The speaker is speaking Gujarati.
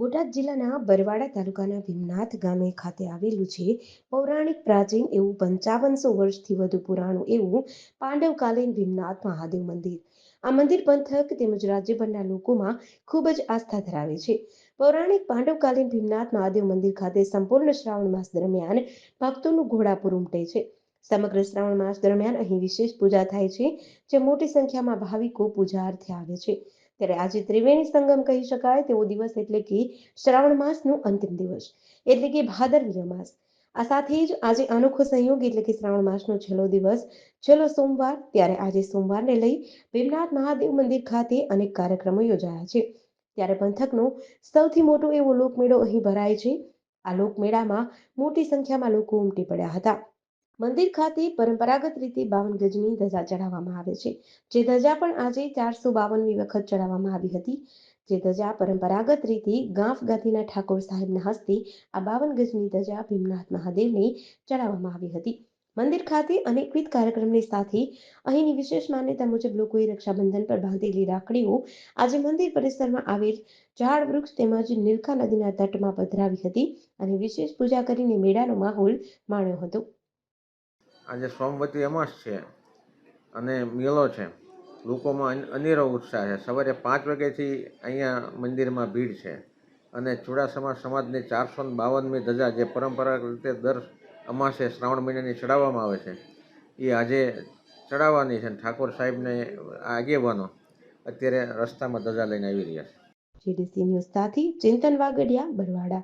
બોટાદ જિલ્લાના બરવાડા તાલુકાના ભીમનાથ ગામે ખાતે આવેલું છે. પૌરાણિક પ્રાચીન એવું પંચાવનસો વર્ષથી વધુ પુરાણું એવું પાંડવકાલીન ભીમનાથ મહાદેવ મંદિર. આ મંદિર પંથક તેમજ રાજ્યભરના લોકોમાં ખૂબ જ આસ્થા ધરાવે છે. પૌરાણિક પાંડવકાલીન ભીમનાથ મહાદેવ મંદિર ખાતે સંપૂર્ણ શ્રાવણ માસ દરમિયાન ભક્તોનું ઘોડાપુર ઉમટે છે. સમગ્ર શ્રાવણ માસ દરમિયાન અહીં વિશેષ પૂજા થાય છે, જે મોટી સંખ્યામાં ભાવિકો પૂજા અર્થે આવે છે. ત્યારે આજે ત્રિવેણી સંગમ કહી શકાય, તેવો દિવસ એટલે કે શ્રાવણ માસનું અંતિમ દિવસ, એટલે કે ભાદરવીય માસ. આ સાથે જ આજે અનોખો સંયોગ એટલે કે શ્રાવણ માસનો છેલ્લો દિવસ, છેલ્લો સોમવાર, ત્યારે આજે સોમવારને લઈ ભીમનાથ મહાદેવ મંદિર ખાતે અનેક કાર્યક્રમો યોજાયા છે. ત્યારે પંથકનો સૌથી મોટો એવો લોકમેળો અહીં ભરાય છે. આ લોકમેળામાં મોટી સંખ્યામાં લોકો ઉમટી પડ્યા હતા. મંદિર ખાતે પરંપરાગત રીતે બાવન ગજની ધજા ચઢાવવામાં આવે છે. જે ધજા પણ આજે ચારસો બાવનમી વખત ચડાવવામાં આવી હતી. જે ધજા પરંપરાગત રીતે ગાંફ ગાંધીના ઠાકોર સાહેબના હસ્તે આ બાવન ગજની ધજા ભીમનાથ મહાદેવને ચડાવવામાં આવી હતી. મંદિર ખાતે અનેકવિધ કાર્યક્રમની સાથે અહીંની વિશેષ માન્યતા મુજબ લોકોએ રક્ષાબંધન પર બાંધેલી રાખડીઓ આજે મંદિર પરિસરમાં આવેલ ઝાડ વૃક્ષ તેમજ નીલકા નદીના તટમાં પધરાવી હતી અને વિશેષ પૂજા કરીને મેળાનો માહોલ માણ્યો હતો. આજે સોમવતી અમાસ છે અને મેળો છે. લોકોમાં અનેરો ઉત્સાહ છે. સવારે પાંચ વાગ્યાથી અહીંયા મંદિરમાં ભીડ છે. અને ચુડાસમા સમાજની ચારસો બાવનમી ધજા જે પરંપરાગત રીતે દર અમાસે શ્રાવણ મહિનાની ચડાવવામાં આવે છે, એ આજે ચડાવવાની છે ઠાકોર સાહેબને આગેવાનો અત્યારે રસ્તામાં ધજા લઈને આવી રહ્યા છે. ચિંતન વાગડિયા, બરવાડા.